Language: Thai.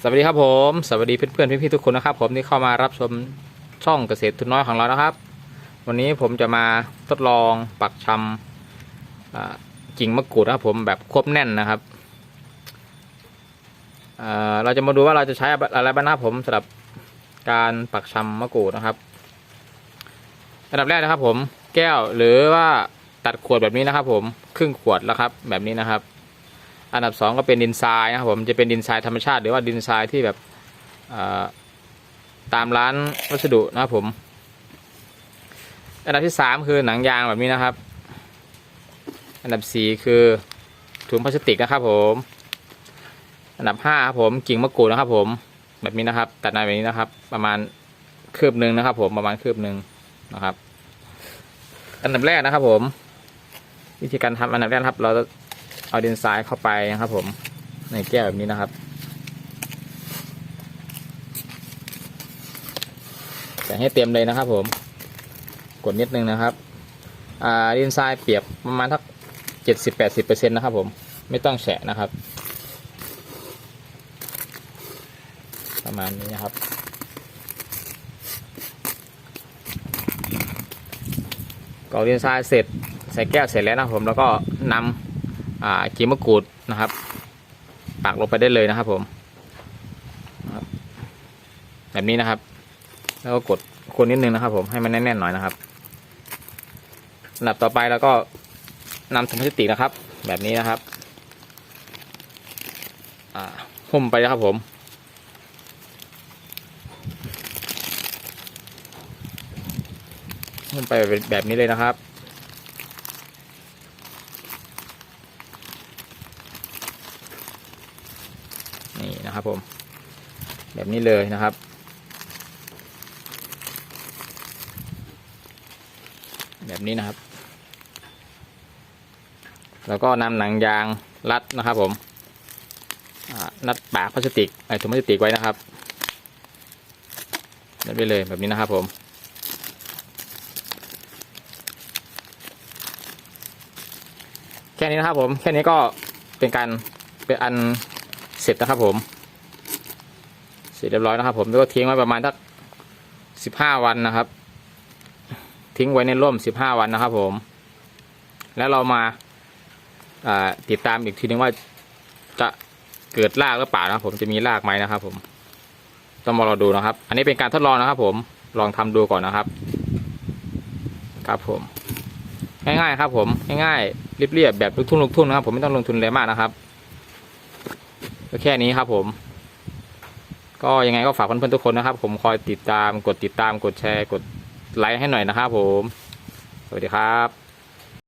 สวัสดีครับผมสวัสดีเพื่อนๆพี่ๆทุกคนนะครับ ผมที่เข้ามารับชมช่องเกษตรทุนน้อยของเรานะครับ วันนี้ผมจะมาทดลองปักชำกิ่งมะกรูดนะครับผมแบบควบแน่นนะครับเเราจะมาดูว่าเราจะใช้อะไรบ้างนะครับผมสำหรับการปักชำมะกรูดนะครับอันดับแรกนะครับ ผมแก้วหรือว่าตัดขวดแบบนี้นะครับ ผมครึ่งขวดแล้วครับ แบบนี้นะครับ อันดับสองก็เป็นดินทรายนะครับผมจะเป็นดินทรายธรรมชาติ หรือว่าดินทรายที่แบบตามร้านวัสดุนะครับผม อันดับที่สามคือหนังยางแบบนี้นะครับ อันดับสี่คือถุงพลาสติกนะครับผม อันดับห้าครับผมกิ่งมะกรูดนะครับ ผมแบบนี้นะครับ ตัดในแบบนี้นะครับ ประมาณคืบหนึ่งนะครับ ผมประมาณคืบหนึ่งนะครับ อันดับแรกนะครับผม วิธีการทำอันดับแรกครับ เราจะ เอาดินทรายเข้าไปนะครับ ผมในแก้วแบบนี้นะครับ แต่ให้เต็มเลยนะครับ ผม กดนิดนึงนะครับ อ่าดินทรายเปียกประมาณทักเจ็ดสิบแปดสิบเปอร์เซ็นต์นะครับ ผมไม่ต้องแฉะนะครับ ประมาณนี้นะครับกรอกดินทรายเสร็จใส่แก้วเสร็จแล้วนะผมแล้วก็นำ อ่ากีมะกรูดนะครับ ปักลงไปได้เลยนะครับ ผมแบบนี้นะครับ แล้วก็กดคนนิดนึงนะครับ ผมให้มันแน่นๆหน่อยนะครับลำดับต่อไปแล้วก็นำถุงพลาสติกนะครับ แบบนี้นะครับอ่าหุ้มไปนะครับผมหุ้มไปแบบนี้เลยนะครับ นะครับผม แบบนี้เลยนะครับ แบบนี้นะครับ แล้วก็นำหนังยางรัดนะครับผมรัดปากพลาสติกไอ้ถุงพลาสติกไว้นะครับรัดไปเลยแบบนี้นะครับผมแค่นี้นะครับผม แค่นี้ก็เป็นการเป็นอันเสร็จนะครับผม เสร็จเรียบร้อยนะครับ ผมแล้วก็ทิ้งไว้ประมาณสักสิบห้าวันนะครับ ทิ้งไว้ในร่มสิบห้าวันนะครับ ผม แล้วเรามาติดตามอีกทีนึงว่าจะเกิดรากหรือเปล่านะครับ ผมจะมีรากไหมนะครับ ผม ต้องมารอดูนะครับ อันนี้เป็นการทดลองนะครับ ผมลองทำดูก่อนนะครับ ครับผม ง่ายๆครับ ผมง่ายๆเรียบๆแบบลูกทุ่งลูกทุ่งนะครับ ผมไม่ต้องลงทุนอะไรมากนะครับก็แค่นี้ครับผม ก็ยังไงก็ฝากเพื่อนๆทุกคนนะครับ ผมคอยติดตามกดติดตามกดแชร์กดไลค์ให้หน่อยนะครับผม สวัสดีครับ